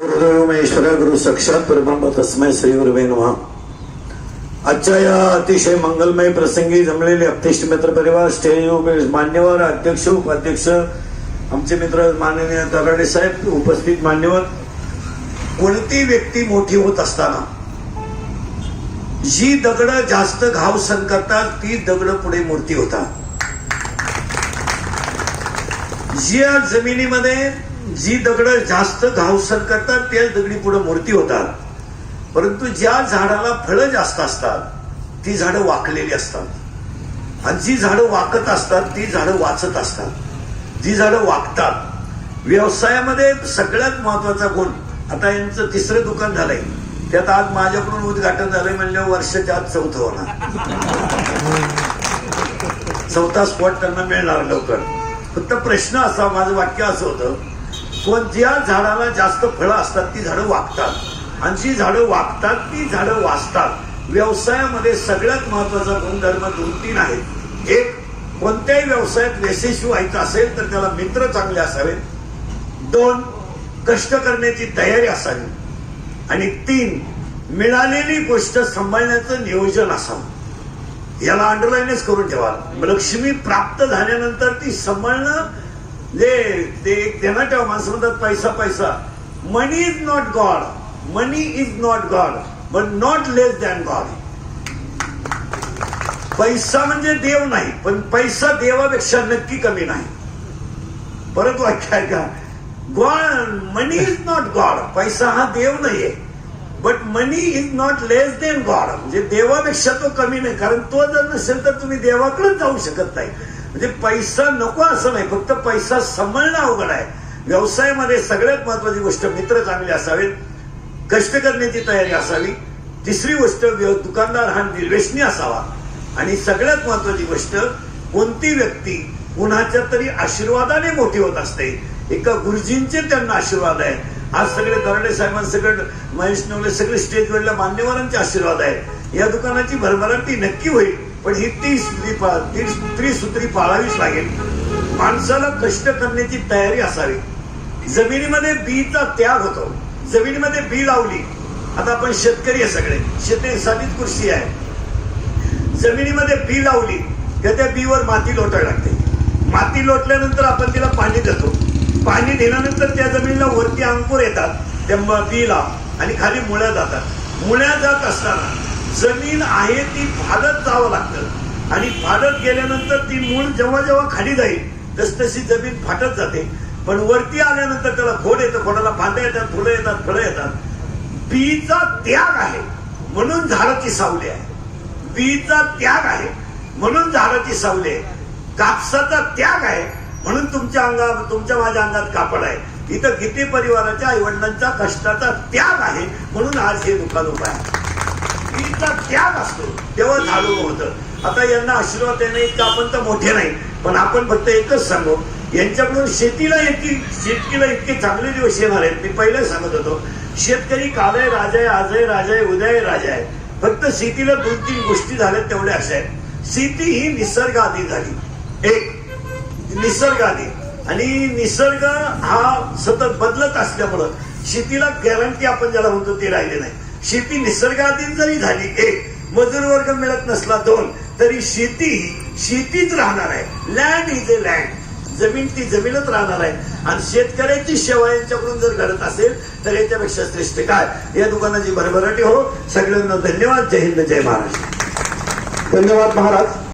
गुरुदेवमेश्वर गुरु साक्षात परब्रह्म तस्मय श्री गुरुवे नमः। आजच्या या अतिशय मंगलमय प्रसंगी जमलेले अप्तिष्ट मित्र परिवार स्टेज मान्यवर अध्यक्ष उपाध्यक्ष आमचे मित्र माननीय तराडे साहेब उपस्थित मान्यवर कोणती व्यक्ती मोठी होत असताना जी दगड जास्त घाव सण करतात ती दगड पुढे मूर्ती होतात. ज्या जमिनीमध्ये जी दगड जास्त घावसर करतात त्याच दगडी पुढे मूर्ती होतात. परंतु ज्या झाडाला फळं जास्त असतात ती झाडं वाकलेली असतात. आणि जी झाडं वाकत असतात ती झाडं वाचत असतात. जी झाडं वाकतात. व्यवसायामध्ये सगळ्यात महत्त्वाचा गुण आता यांचं तिसरं दुकान झालंय. त्यात आज माझ्याकडून उद्घाटन झालंय म्हणल्यावर वर्षाच्या आत चौथं होणार. चौथा स्पॉट त्यांना मिळणार लवकर. फक्त प्रश्न असा माझं वाक्य असं होतं पण ज्या झाडाला जास्त फळं असतात ती झाडं वागतात. आणि जी झाडं वागतात ती झाडं वाचतात. व्यवसायामध्ये सगळ्यात महत्त्वाचा गुणधर्म दोन तीन आहेत. एक कोणत्याही व्यवसायात यशस्वी व्हायचं असेल तर त्याला मित्र चांगले असावेत. दोन कष्ट करण्याची तयारी असावी. आणि तीन मिळालेली गोष्ट सांभाळण्याचं नियोजन असावं. याला अंडरलाईनच करून ठेवा. लक्ष्मी प्राप्त झाल्यानंतर ती सांभाळणं ले ते त्यांना ठेवा माणसं म्हणतात पैसा पैसा. Money is not God money is not God but not less than God पैसा म्हणजे देव नाही पण पैसा देवापेक्षा नक्की कमी नाही. परत वाक्य आहे का God money is not God पैसा हा देव नाहीये. But money is not less then God म्हणजे देवापेक्षा तो कमी नाही कारण तो जर नसेल तर तुम्ही देवाकडे जाऊ शकत नाही. म्हणजे पैसा नको असं नाही फक्त पैसा सांभाळणं अवघड आहे. व्यवसायामध्ये सगळ्यात महत्वाची गोष्ट मित्र चांगले असावेत कष्ट करण्याची तयारी असावी. तिसरी गोष्ट दुकानदार हा निर्वेशनी असावा. आणि सगळ्यात महत्वाची गोष्ट कोणती व्यक्ती कुणाच्या तरी आशीर्वादाने मोठी होत असते. एका गुरुजींचे त्यांना आशीर्वाद आहे. आज सगळे दराडे साहेबांसकट महेश नवले सगळे स्टेजवरल्या मान्यवरांचे आशीर्वाद आहे. या दुकानाची भरभराटी नक्की होईल. पण ही ती सूत्री त्रिसूत्री पाळावीच लागेल. माणसाला कष्ट करण्याची तयारी असावी. जमिनीमध्ये बीचा त्याग होतो. जमिनीमध्ये बी लावली. आता आपण शेतकरी आहे सगळे. शेतीसाठीच कृषी आहे. जमिनीमध्ये बी लावली तर त्या बीवर माती लोटायला लागते. माती लोटल्यानंतर आपण तिला पाणी देतो. पाणी दिल्यानंतर त्या जमिनीला वरती अंकुर येतात. त्या बीला आणि खाली मुळ्या जातात. मुळ्या जात असताना जमीन आहे ती फाडत जावं लागतं. आणि फाडत गेल्यानंतर ती मूळ जेव्हा जेव्हा खाली जाईल तस तशी जमीन फाटत जाते. पण वरती आल्यानंतर त्याला खोड येतं खोडाला फांद्या येतात फुलं येतात फळं येतात. बीचा त्याग आहे म्हणून झाडाची सावली आहे. बीचा त्याग आहे म्हणून झाडाची सावली आहे. कापसाचा त्याग आहे म्हणून तुमच्या अंगा तुमच्या माझ्या अंगात कापड आहे. इथं गीते परिवाराच्या आईवडिलांच्या कष्टाचा त्याग आहे म्हणून आज हे दुकान उभं आहे. त्यांचा त्याग असतो तेव्हा झाडू होतं. आता यांना आशीर्वाद देणं इतकं आपण तर मोठे नाही. पण आपण फक्त एकच सांगू. यांच्याकडून शेतीला इतकी शेतकीला इतके चांगले दिवस येणार आहेत. मी पहिले सांगत होतो शेतकरी कालय राजा आहे आज राजा आहे राजा आहे फक्त शेतीला दोन तीन गोष्टी झाल्या तेवढ्या अशा आहेत. शेती ही निसर्गाआधी झाली. एक आधी आणि निसर्ग हा सतत बदलत असल्यामुळं शेतीला गॅरंटी आपण ज्याला म्हणतो ती राहिली नाही. शेती निसर्गातील जरी झाली एक मजूर वर्ग मिळत नसला दोन तरी शेती शेतीच राहणार आहे. लँड इज ए लँड जमीन ती जमीनच राहणार आहे. आणि शेतकऱ्याची सेवा यांच्याकडून जर घडत असेल तर याच्यापेक्षा श्रेष्ठ काय? या दुकानाची भरभराटी हो. सगळ्यांना धन्यवाद. जय हिंद जय महाराष्ट्र. धन्यवाद महाराज.